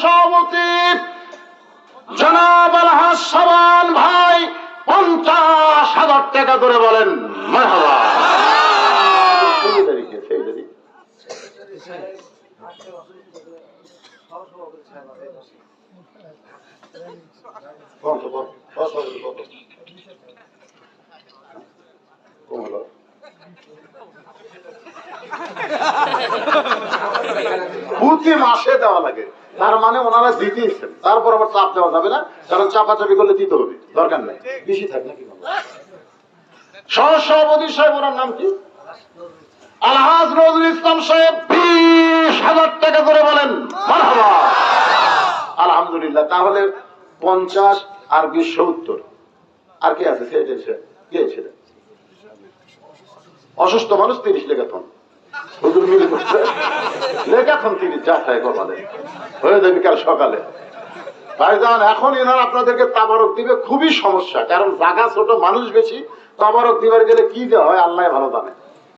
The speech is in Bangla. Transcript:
সভাপতি জনাব আলহাজ সাবান ভাই পঞ্চাশ হাজার টাকা করে বলেন? প্রতি মাসে দেওয়া লাগে। তার মানে ওনারা দিতেইছেন তারপর আবার চাপ দেওয়া যাবে না, কারণ চাপাচাপি করলে দিতে হবে, দরকার নেই। বেশি থাক নাকি সহসভাপতি সাহেব, ওনার নাম কি? আলহাজ নজরুল ইসলাম সাহেব, বিশ হাজার টাকা করে বলেন আলহামদুলিল্লাহ, তাহলে পঞ্চাশ আর বিশ সত্তর। আর কে আছে? সে কে ছিলেন অসুস্থ মানুষ তিরিশ লেখাথন হুজুর মিলে করছে তিনি যা খায় কপালে। হয়ে যাবে কাল সকালে। ভাইজান, এখন এনার আপনাদেরকে তাবারক দিবে খুবই সমস্যা, কারণ জাগা ছোট, মানুষ বেশি, তাবারক দিবার গেলে কি দেওয়া হয়, আল্লাহ ভালো জানে।